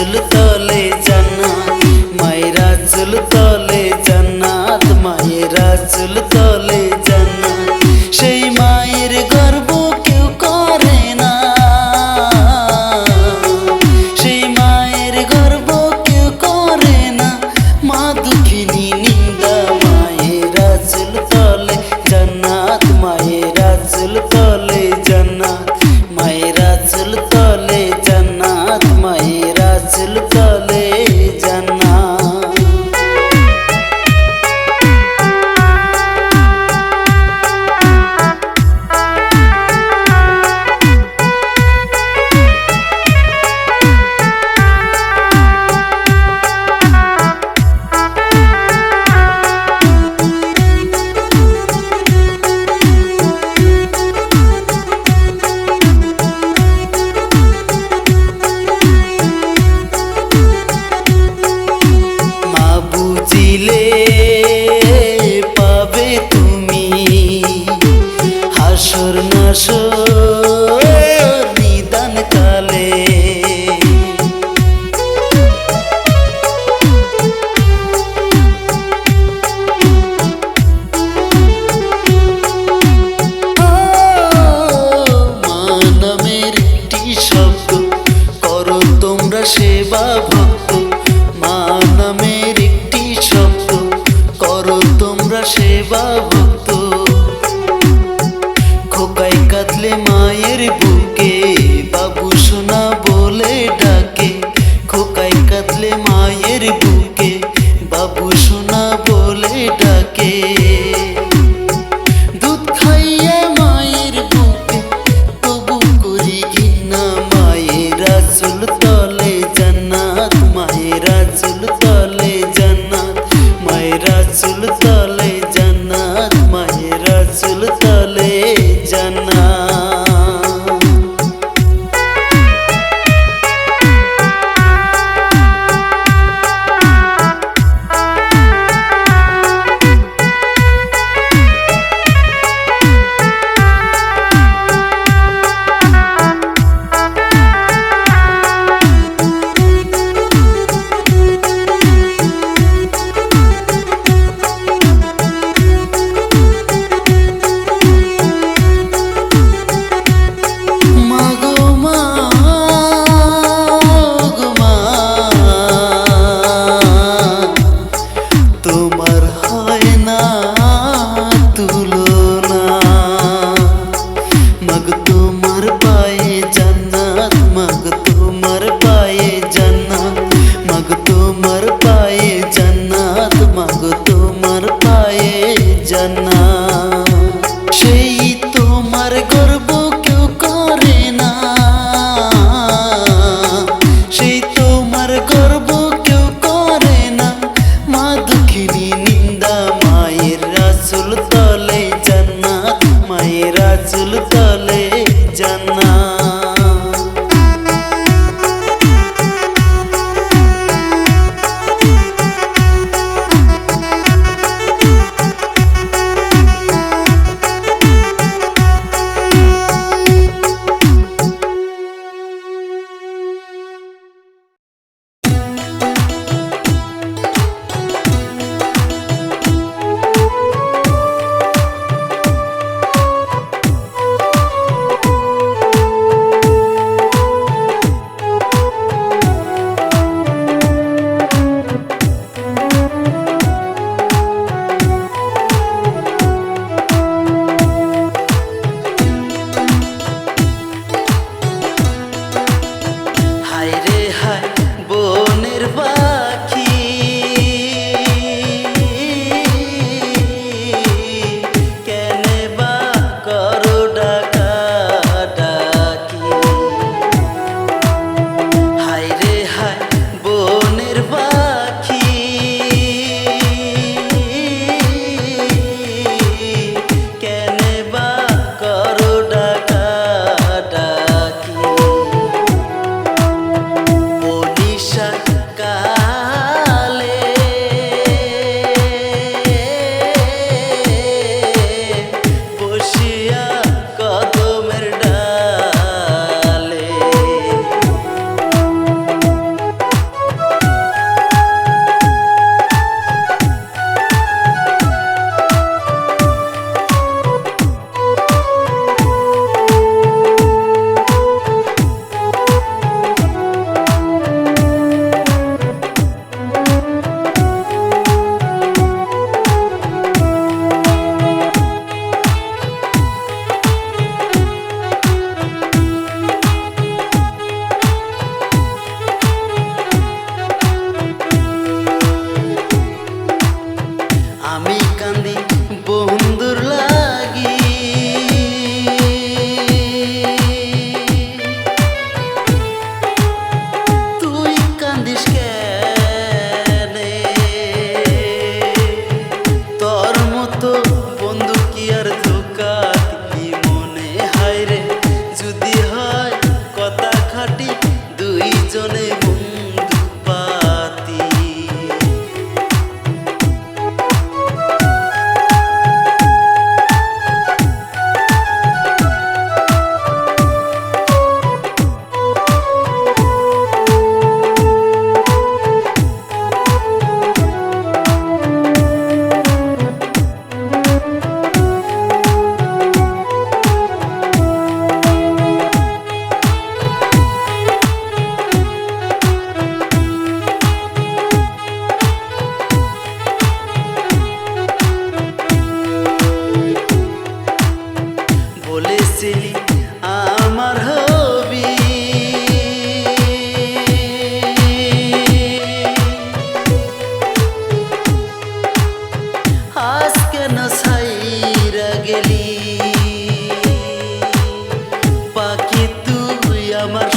আসল তলে জান্নাত মায়েরা চুল তলে জান্নাত মায়েরা চুল তলে সেবা ভক্ত মা নামের একটি শব্দ, করো তোমরা সেবা ভক্ত খোকাই কাঁদলে মায়ের বুকে, বাবু সোনা বলে ডাকে। খোকাই কাঁদলে মায়ের বুকে, বাবু সোনা বলে ডাকে। দুধ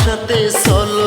সাথে চলো